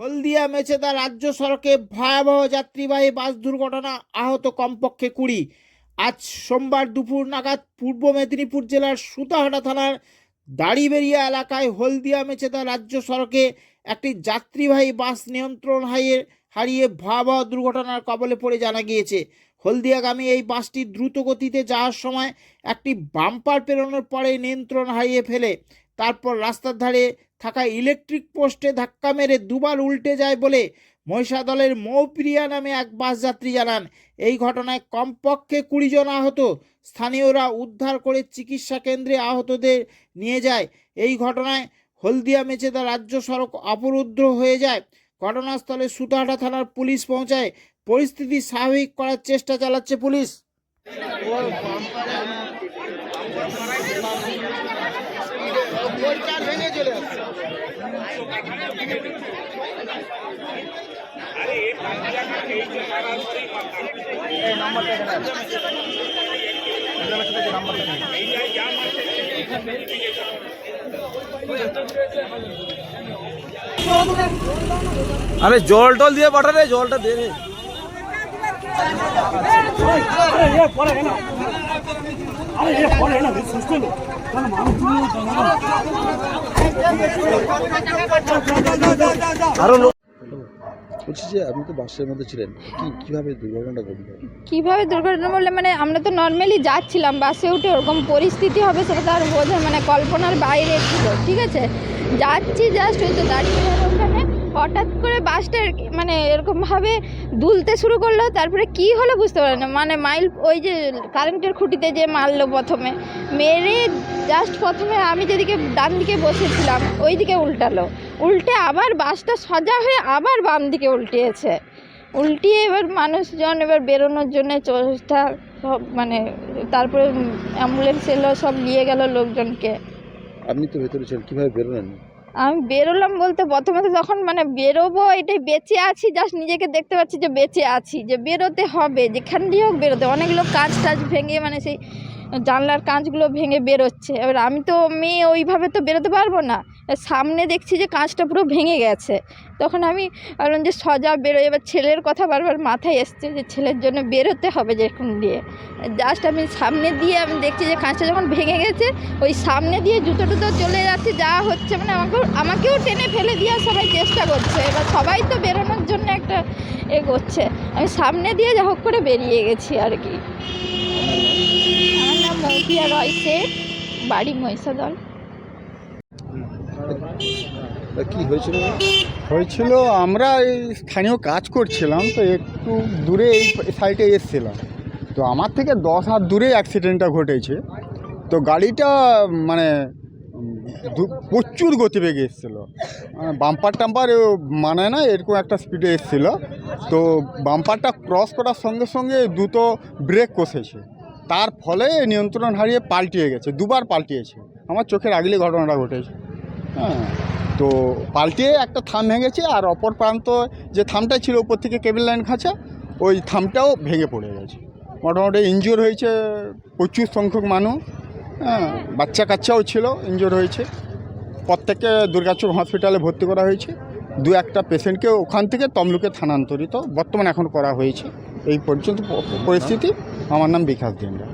হলদিয়া মেচেদা রাজ্য সড়কে ভয়াবহ যাত্রীবাহী বাস দুর্ঘটনা আহত কমপক্ষে কুড়ি। আজ সোমবার দুপুর নাগাদ পূর্ব মেদিনীপুর জেলার সুতাহাটা থানার দাড়িবেরিয়া এলাকায় হলদিয়া মেচেদা রাজ্য সড়কে একটি যাত্রীবাহী বাস নিয়ন্ত্রণ হারিয়ে হারিয়ে ভয়াবহ দুর্ঘটনার কবলে পড়ে জানা গিয়েছে। হলদিয়াগামী এই বাসটি দ্রুত গতিতে যাওয়ার সময় একটি বাম্পার পেরোনোর পরে নিয়ন্ত্রণ হারিয়ে ফেলে। তারপর রাস্তার ধারে থাকা ইলেকট্রিক পোস্টে ধাক্কা মেরে দুবার উল্টে যায় বলে মহিষাদলের মৌপ্রিয়া নামে এক বাস যাত্রী জানান। এই ঘটনায় কমপক্ষে কুড়ি জন আহত। স্থানীয়রা উদ্ধার করে চিকিৎসা কেন্দ্রে আহতদের নিয়ে যায়। এই ঘটনায় হলদিয়া মেচেদা রাজ্য সড়ক অবরুদ্ধ হয়ে যায়। ঘটনাস্থলে সুতাহাটা থানার পুলিশ পৌঁছায়। পরিস্থিতি স্বাভাবিক করার চেষ্টা চালাচ্ছে পুলিশ। আরে জল টল দিয়ে পাঠা রে জলটা দে রে। আপনি তো বাসের মধ্যে ছিলেন কীভাবে দুর্ঘটনাটা কীভাবে দুর্ঘটনা বললে মানে আমরা তো নর্মালি যাচ্ছিলাম, বাসে উঠে ওরকম পরিস্থিতি হবে সেটা তো আর বোঝা মানে কল্পনার বাইরে ছিল, ঠিক আছে? যাচ্ছি জাস্ট ওই তো দাঁড়িয়ে ওখানে হঠাৎ করে বাসটা মানে এরকমভাবে দুলতে শুরু করল, তারপরে কি হলো বুঝতে পারি না। মানে মাইল ওই যে কারেন্টের খুঁটিতে যে মারলো প্রথমে, মেরে জাস্ট প্রথমে আমি যেদিকে ডান দিকে বসেছিলাম ওই দিকে উল্টালো। উল্টে আবার বাসটা সজা হয়ে আবার বাম দিকে উল্টিয়েছে। উল্টিয়ে এবার মানুষজন এবার বেরোনোর জন্য চেষ্টা সব মানে তারপরে অ্যাম্বুলেন্স এলো, সব নিয়ে গেল লোকজনকে। আপনি তো ভেতরে ছিলেন, কীভাবে বেরোলেন? আমি বেরোলাম বলতে প্রথমে তো যখন মানে বেরোবো এটাই বেঁচে আছি জাস্ট নিজেকে দেখতে পাচ্ছি যে বেঁচে আছি, যে বেরোতে হবে, যেখান দিয়ে হোক বেরোতে অনেক লোক কাজ টাজ ভেঙে মানে সেই জানলার কাঁচগুলো ভেঙে বেরোচ্ছে। এবার আমি তো মেয়ে, ওইভাবে তো বেরোতে পারব না। সামনে দেখছি যে কাঁচটা পুরো ভেঙে গেছে। তখন আমি ভাবলাম যে সজা বেরোয়। এবার ছেলের কথা বারবার মাথায় এসছে যে ছেলের জন্য বেরোতে হবে যেখান দিয়ে। জাস্ট আমি সামনে দিয়ে আমি দেখছি যে কাঁচটা যখন ভেঙে গেছে, ওই সামনে দিয়ে জুতো টুতো চলে যাচ্ছে, যা হচ্ছে মানে আমাকেও আমাকেও টেনে ফেলে দেওয়ার সবাই চেষ্টা করছে। এবার সবাই তো বেরোনোর জন্য একটা এ করছে। আমি সামনে দিয়ে যা হোক করে বেরিয়ে গেছি আর কি। আমার নাম মৌপিয়া রয় শেখ বাড়ি কি হয়েছিল? হয়েছিল, আমরা এই স্থানীয় কাজ করছিলাম, তো একটু দূরে এই সাইডে এসছিলাম। তো আমার থেকে দশ হাত দূরে অ্যাক্সিডেন্টটা ঘটেছে। তো গাড়িটা মানে প্রচুর গতিবেগে এসেছিল। বাম্পার টাম্পার মানে না, এরকম একটা স্পিডে এসেছিল। তো বাম্পারটা ক্রস করার সঙ্গে সঙ্গে দুটো ব্রেক কষেছে। তার ফলে নিয়ন্ত্রণ হারিয়ে পাল্টিয়ে গেছে, দুবার পাল্টিয়েছে। আমার চোখের আগলে ঘটনাটা ঘটেছে। হ্যাঁ তো পাল্টিয়ে একটা থাম ভেঙেছে আর অপর প্রান্ত যে থামটা ছিল উপর থেকে কেবল লাইন খাঁচা, ওই থামটাও ভেঙে পড়ে গেছে। মোটামুটি ইনজোর হয়েছে প্রচুর সংখ্যক মানুষ। হ্যাঁ বাচ্চা কাচ্চাও ছিল ইনজোর হয়েছে। প্রত্যেককে দুর্গাচক হসপিটালে ভর্তি করা হয়েছে। দু একটা পেশেন্টকে ওখান থেকে তমলুকে স্থানান্তরিত, বর্তমানে এখন করা হয়েছে। এই পর্যন্ত পরিস্থিতি। আমার নাম বিকাশ দিনরা